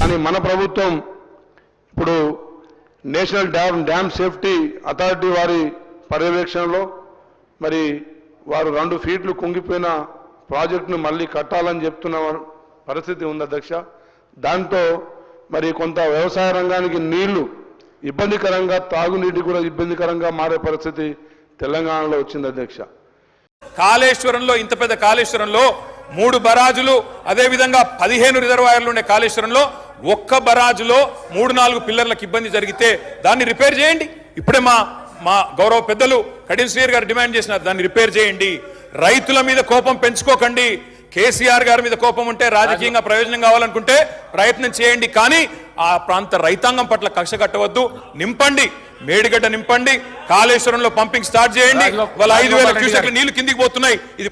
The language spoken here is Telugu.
కానీ మన ప్రభుత్వం ఇప్పుడు national dam dam safety authority వారి పర్యవేక్షణలో మరి వారు రెండు ఫీట్లు కుంగిపోయిన ప్రాజెక్టును మళ్ళీ కట్టాలని చెప్తున్న పరిస్థితి ఉంది అధ్యక్ష. దాంతో మరి కొంత వ్యవసాయ రంగానికి నీళ్ళు ఇబ్బందికరంగా తాగునీటి కూడా ఇబ్బందికరంగా మారే పరిస్థితి తెలంగాణలో వచ్చింది అధ్యక్ష. కాళేశ్వరంలో ఇంత పెద్ద కాళేశ్వరంలో మూడు బరాజులు అదేవిధంగా పదిహేను రిజర్వాయర్లు ఉండే కాళేశ్వరంలో ఒక్క బరాజులో మూడు నాలుగు పిల్లర్లకు ఇబ్బంది జరిగితే దాన్ని రిపేర్ చేయండి. ఇప్పుడే మా మా గౌరవ పెద్దలు కడియం శ్రీయర్ గారు డిమాండ్ చేసిన దాన్ని రిపేర్ చేయండి. రైతుల మీద కోపం పెంచుకోకండి. కేసీఆర్ గారి మీద కోపం ఉంటే రాజకీయంగా ప్రయోజనం కావాలనుకుంటే ప్రయత్నం చేయండి. కానీ ఆ ప్రాంత రైతాంగం పట్ల కక్ష కట్టవద్దు. నింపండి. మేడిగడ్డ నింపండి. కాళేశ్వరంలో పంపింగ్ స్టార్ట్ చేయండి. వాళ్ళ ఐదు వేల క్యూసెక్ల నీళ్ళు కిందికి పోతున్నాయి. ఇది